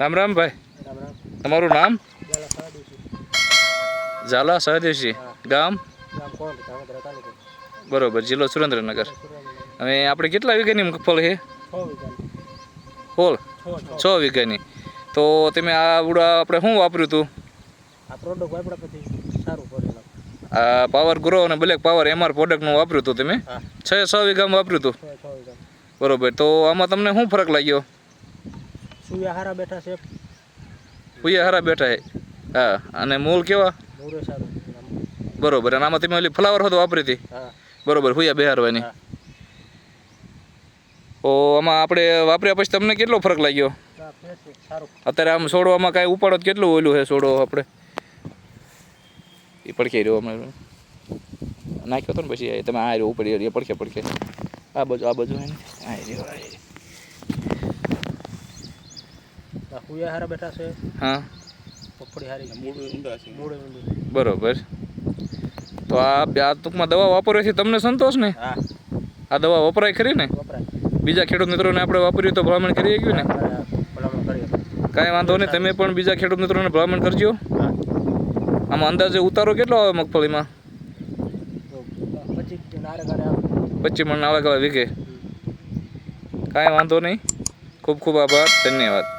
રામ રામ ભાઈ. તમારું નામ? ઝાલા સહદેવજી. ગામ? બરોબર જિલ્લો સુરેન્દ્રનગર. અને આપણે કેટલા વીઘાની મગફળી છે? હોલ છ વીઘાની. તો તમે આ ઉડા આપણે શું વાપર્યું હતું? આ પાવર ગ્રો અને બ્લેક પાવર એમઆર પ્રોડક્ટનું વાપર્યું હતું તમે? છ છ વીઘામાં વાપર્યું હતું? બરોબર તો આમાં તમને શું ફરક લાગ્યો? સુયા હારા બેઠા છે. હારા બેઠા છે હા અને મૂળ કેવા? મૂરે સારું બરોબર અને આમાં તમે ઓલી ફ્લાવર હતો વાપરી હતી બરોબર હુયા બેહારવાની. તો આમાં આપણે વાપર્યા પછી તમને કેટલો ફરક લાગ્યો? અત્યારે આમ છોડવામાં કાંઈ ઉપાડો કેટલું ઓલું છે છોડો આપણે? એ પડખે રહ્યો અમે નાખ્યો હતો ને પછી તમે આ રહ્યો ઉપડી પડખે પડખે. આ બાજુ આ બાજુ આ રહ્યો. હારા બેઠા છે. હા. મગફળી હારી. મૂળે ઊંડું બરોબર. તો આ બે- આ ટૂંકમાં દવા વાપરવાથી તમને સંતોષ ને? હા. આ દવા વપરાય ખરી ને? બીજા ખેડૂત મિત્રોને આપણે વાપરીએ તો ભલામણ કરી શકીએ ને? કાંઈ વાંધો નહીં તમે પણ બીજા ખેડૂત મિત્રોને ભલામણ કરજો. આમાં અંદાજે ઉતારો કેટલો આવે મગફળીમાં? પચીસ મણ નાળા વીઘે. કાંઈ વાંધો નહીં. ખૂબ ખૂબ આભાર. ધન્યવાદ.